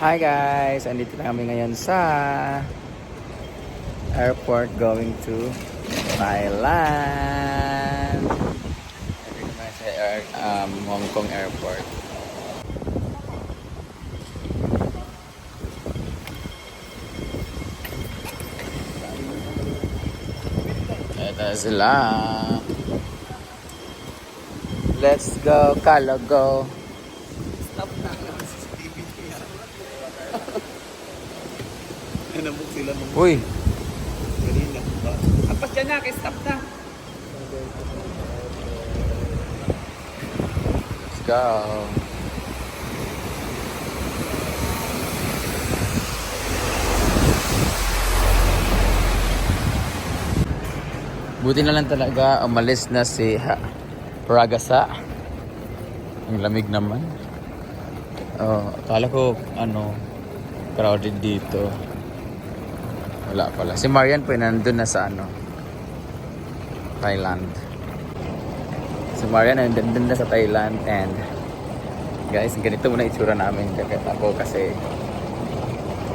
Hi guys! Andito na kami ngayon sa airport going to Thailand. Andito na sa air, um, Hong Kong airport. Ito sila. Let's go, Kalogo. Nanamog sila nung Uy, kanina. Apas dyan na, kay stop na. let's go. Buti na lang talaga umalis na si ha, Ragasa. Ang lamig naman. Oh, akala ko ano crowded dito. Wala pala. Si Marian po nandun na sa ano Thailand. Si Marian nandun na sa Thailand and guys, ganito muna itsura namin. Ako kasi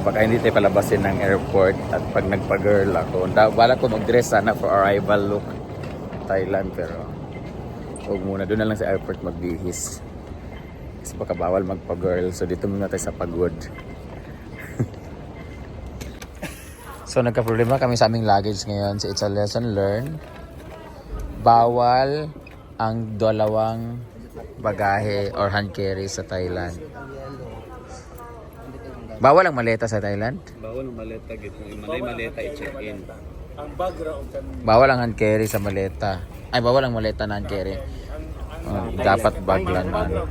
baka hindi tayo palabasin ng airport at pag nagpa-girl ako, bala ko mag-dress sana for arrival look Thailand pero huwag muna. Doon na lang sa airport magbihis. Kasi baka bawal magpa-girl. So dito muna tayo sa pagod so nagka-problema kami sa aming luggage ngayon so it's a lesson learned bawal ang dalawang bagahe or hand carry sa Thailand bawal ang maleta sa Thailand Bawal ang maleta gito. Malay maleta i-check-in. Bawal ang hand carry sa maleta. Ay, bawal ang maleta na hand carry. Oh, dapat bag lang ano.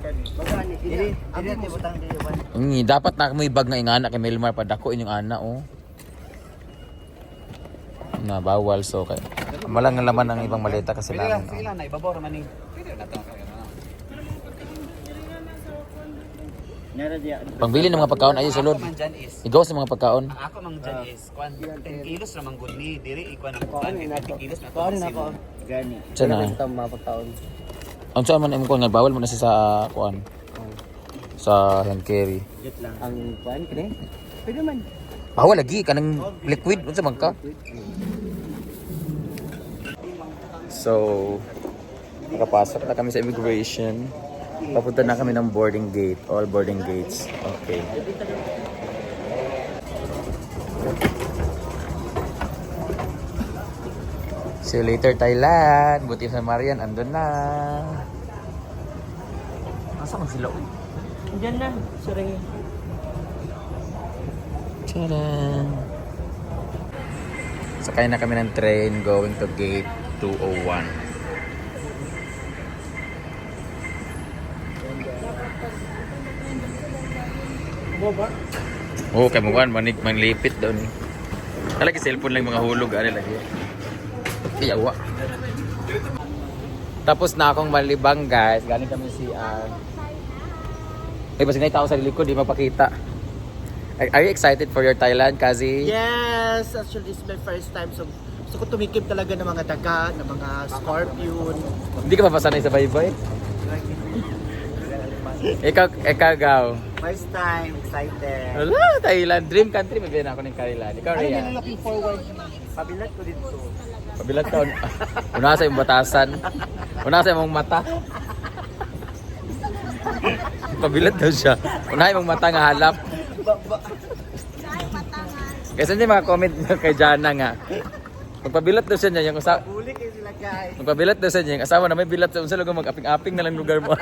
Ingi, dapat na may bag na ingana kay Melmar padako inyong ana oh. Na bawal so kay malang ang laman ng ibang maleta kasi Pwede lang, namin. oh. lang, na ibabor man ni. Pwede na to. Pangbili ng mga pagkaon ay sulod. Igaw sa mga pagkaon. ang ako man dyan is, kwan, 10 kilos na man gud ni, diri ikuan ang kwan, 50 kilos na to. Kuan Gani. Siya na. Ito mga pagkaon. Ang saan man imong nga bawal mo na siya sa kuan. Sa hand carry. Ang kuan kini? Pwede man. Bawal lagi kanang liquid unsa man ka? So, nakapasok na kami sa immigration. Papunta na kami ng boarding gate, all boarding gates. Okay. See you later, Thailand. Buti sa Marian, andun na. Asa man sila? uy? Diyan na. Sorry. Tadaan! Sakay na kami ng train going to gate 201. Oo, oh, kay Muwan, manig manlipit daw ni. Talagi cellphone lang mga hulog, ano lagi. Iyawa. Tapos na akong malibang guys, galing kami CR. Eh, basta tao sa likod, di mapakita. Are you excited for your Thailand, Kazi? Yes! Actually, this is my first time. So, gusto ko tumikip talaga ng mga daga, ng mga scorpion. Hindi ka pa pasanay sa baybay? ikaw, ikaw, gaw. First time, excited. Wala, Thailand. Dream country, may ako ng Thailand. Ikaw, Ano Rhea. yung looking forward? Pabilat ko dito. Pabilat ka. Una sa yung batasan. Una sa yung mata. Pabilat daw siya. Una yung mata nga halap. Kasi hindi mga comment kay Jana nga. Magpabilat daw siya niya yung usa Huli kayo sila guys. Magpabilat daw siya niya yung asawa na may bilat sa unsa lugar mag-aping-aping na lang lugar mo.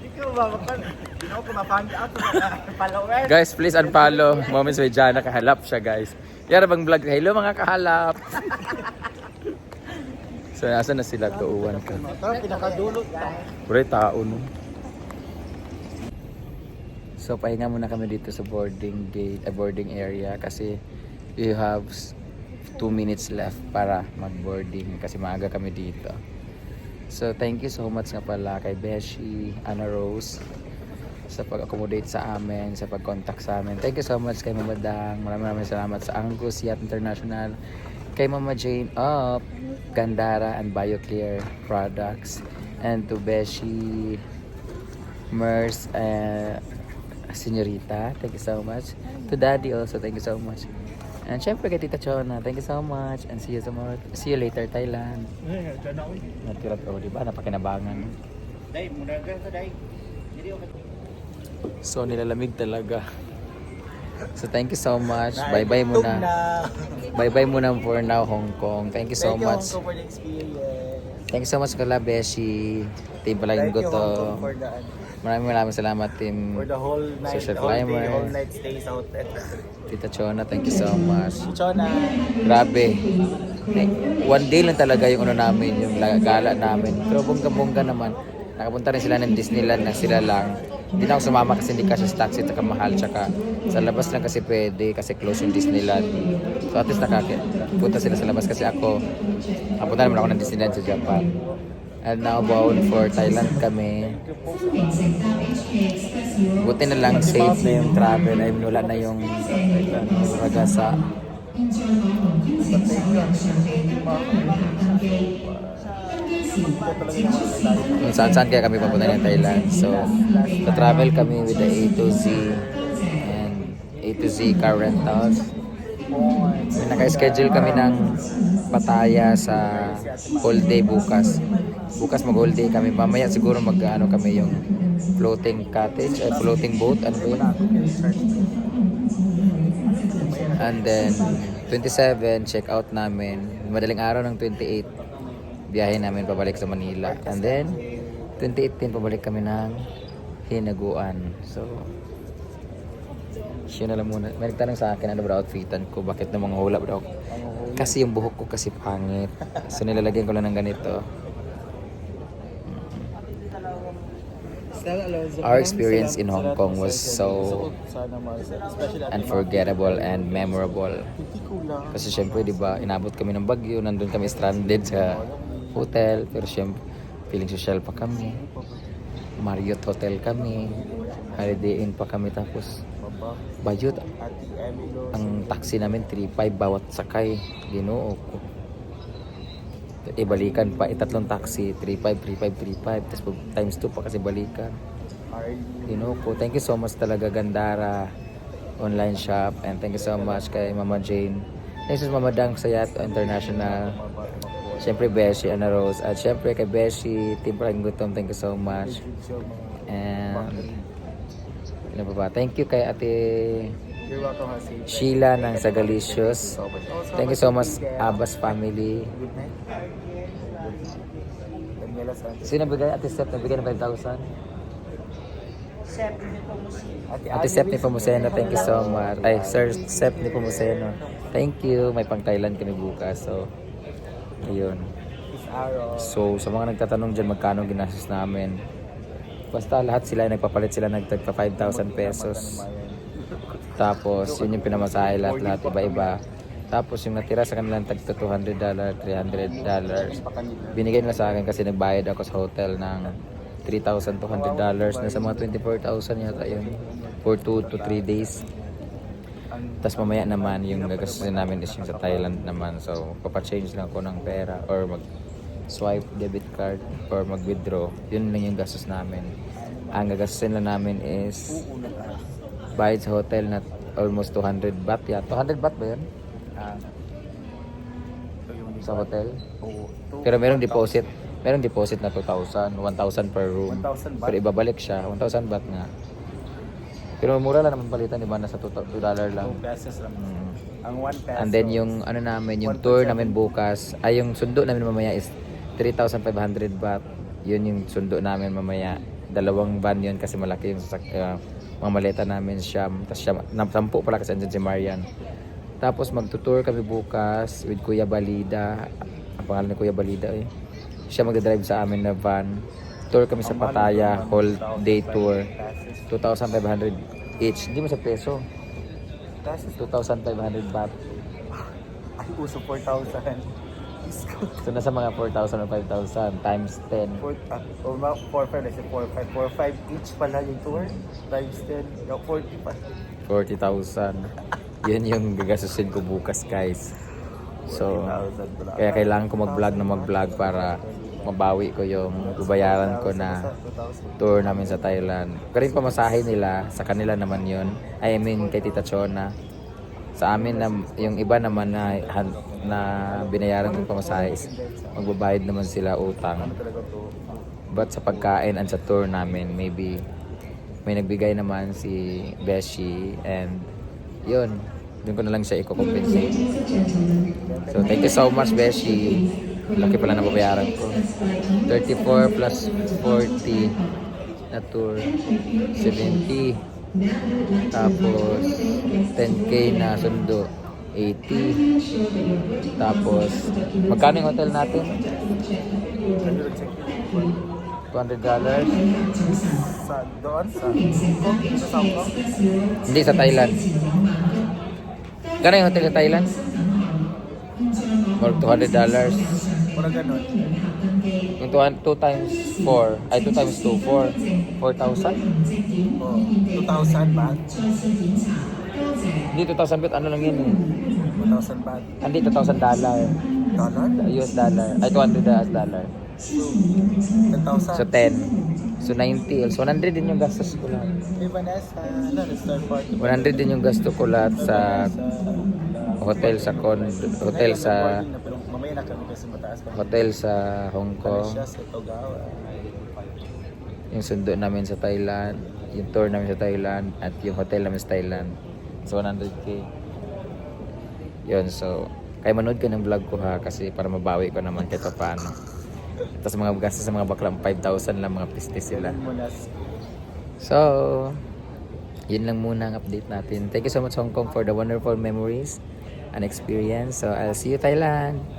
Ikaw ba? Mapan? Hindi ako kumapang out sa mga followers. guys, please unfollow Moments with Jana. Kahalap siya, guys. Yara bang vlog? Hello mga kahalap. so, nasa na sila? Tuuwan ka. Guys. Puro tao, no? So, pahinga muna kami dito sa boarding gate, uh, boarding area kasi we have 2 minutes left para mag-boarding kasi maaga kami dito. So, thank you so much nga pala kay Beshi, Anna Rose sa pag-accommodate sa amin, sa pag-contact sa amin. Thank you so much kay Mama Dang. Maraming maraming salamat sa Angus Yacht International. Kay Mama Jane of Gandara and BioClear Products. And to Beshi Mers, uh, Senyorita, thank you so much. To Daddy also, thank you so much. And syempre kay Tita Chona, thank you so much. And see you tomorrow. See you later, Thailand. Natira ko, di ba? Napakinabangan. Day, muna ka sa day. So, nilalamig talaga. So, thank you so much. Bye-bye muna. Bye-bye muna for now, Hong Kong. Thank you so Thank you, much. Hong Kong, for the experience. Thank you so much kala Beshi. Team Palaging Thank you, Hong Kong, for the, Maraming maraming salamat, Team for the whole night, Social whole day, Climber. whole night stay sa hotel. Tita Chona. Thank you so much. Chona. Grabe. Eh, One day lang talaga yung ano namin, yung la- gala namin. Pero bongga-bongga naman. Nakapunta rin sila ng Disneyland na sila lang. Hindi na ako sumama kasi hindi kasi sa taxi at mahal. Tsaka sa labas lang kasi pwede kasi close yung Disneyland. So at least nakapunta sila sa labas kasi ako, napunta naman ako ng Disneyland sa Japan. And now bound for Thailand kami. Buti na lang safe na yung travel. Ay wala na yung ragasa. Kung saan saan kaya kami papunta ng Thailand. So, travel kami with the A to Z and A to Z car rentals. Naka-schedule kami ng Pattaya sa whole day bukas. Bukas mag whole day kami. Mamaya siguro mag ano kami yung floating cottage, eh, floating boat, ano ba yun? And then 27 check out namin. Madaling araw ng 28 biyahe namin pabalik sa Manila. And then 28 din pabalik kami ng Hinaguan. So yun na lang muna. May nagtanong sa akin ano ba outfitan ko, bakit na mga hulap daw. Kasi yung buhok ko kasi pangit. So nilalagyan ko lang ng ganito. Our experience in Hong Kong was so unforgettable and memorable. Kasi syempre, di ba, inabot kami ng bagyo, nandun kami stranded sa hotel, pero syempre, feeling social pa kami. Marriott Hotel kami, Holiday Inn pa kami, tapos bayot. Ang taxi namin, 3.5 bawat sakay. Ginoo ko. Ibalikan pa, itatlong taxi, 3.5, 3.5, 3.5. Tapos times 2 pa kasi balikan. Ginoo ko. Thank you so much talaga, Gandara online shop. And thank you so much kay Mama Jane. Next is Mama Dang Sayato International. Siyempre, Beshi, Ana Rose. At siyempre kay Beshi, Team Parang Gutom, thank you so much. And, ano pa ba? Thank you kay Ate You're welcome, Hasib. Sheila ng Sagalicious. Thank you so much, Abbas family. Good night. Daniela Sanchez. Sino bigay? Ate Steph, nabigay ng 5,000? Ate, Ate Steph ni Pamuseno, thank you so much. Ay, Sir Steph ni Pamuseno. Thank you. May pang Thailand kami bukas. So, ayun. So, sa mga nagtatanong dyan, magkano ginastos namin? Basta lahat sila, nagpapalit sila ng tagpa 5,000 pesos. Tapos, yun yung pinamasahe lahat, lahat iba-iba. Tapos, yung natira sa kanilang tagto 200 dollar, 300 dollars. Binigay nila sa akin kasi nagbayad ako sa hotel ng 3,200 dollars na sa mga 24,000 yata yun for 2 to 3 days. Tapos mamaya naman yung gagastusin namin is yung sa Thailand naman. So, papachange lang ako ng pera or mag swipe debit card or mag-withdraw. Yun lang yung gastos namin. Ang gagastusin lang namin is bayad sa hotel na almost 200 baht. Yeah, 200 baht ba yun? Ah, Sa hotel? oo. Pero merong deposit. Merong deposit na 2,000, 1,000 per room. 1,000 baht? Pero ibabalik siya, 1,000 baht nga. Pero mura lang naman palitan, di ba? Nasa 2 dollar lang. 2 pesos lang. Mm. Ang 1 peso. And then yung ano namin, yung 1.7. tour namin bukas, ay yung sundo namin mamaya is 3,500 baht. Yun yung sundo namin mamaya. Dalawang van yun kasi malaki yung sasak, uh, mga maleta namin siyam. Tapos siyam, sampu pala kasi andyan si Marian. Tapos magtutour kami bukas with Kuya Balida. Ang pangalan ni Kuya Balida eh. Siya magdadrive sa amin na van. Tour kami sa Pattaya, whole day tour. 2,500 each. Hindi mo sa peso. Pesos. 2,500 baht. Ay, uso 4,000. Discount. So nasa mga 4,000 or 5,000 times 10. 4, uh, or mga 4, 5, let's say 4, 5. 4, 5 each pala yung tour. Times 10. No, 40 pa. 40,000. Yun yung gagasusin ko bukas guys. So, 40,000 pala. kaya kailangan ko mag-vlog na mag-vlog para mabawi ko yung babayaran ko na tour namin sa Thailand. Pero yung pamasahe nila, sa kanila naman yun. I mean, kay Tita Chona. Sa amin, na, yung iba naman na, na binayaran kong pamasahe, is magbabayad naman sila utang. But sa pagkain and sa tour namin, maybe may nagbigay naman si Beshi and yun, doon ko na lang siya i-compensate. So thank you so much Beshi. Laki pala na babayaran ko. 34 plus 40 na tour. 70. Tapos 10k na sundo. 80. Tapos magkano yung hotel natin? $200 dollars. Sa doon, sa Hong Kong, sa Hong Kong. Hindi sa Thailand. Kano yung hotel sa Thailand? More $200 dollars. Mura ganun. Yung 2 times 4, ay 2 times 2, 4, 4,000? Oh, 2,000 baht. Hindi 2,000 bit, ano lang yun eh. 2,000 baht. Hindi 2,000 dollar. Dollar? US dollar. Ay 200 US dollar. 10,000. So 10. So 90. So 100 din yung gastos ko lahat. Hey Vanessa, ano, restore party. 100 din yung gasto ko lahat sa hotel sa con hotel sa na kami kasi mataas pa. hotel sa Hong Kong. Siya sa Togawa. yung sundo namin sa Thailand, yung tour namin sa Thailand, at yung hotel namin sa Thailand. So, 100k. Yun, so, kaya manood ka ng vlog ko ha, kasi para mabawi ko naman kahit pa paano. Tapos mga gastos sa mga baklang 5,000 lang mga pistis sila. So, yun lang muna ang update natin. Thank you so much Hong Kong for the wonderful memories and experience. So, I'll see you Thailand.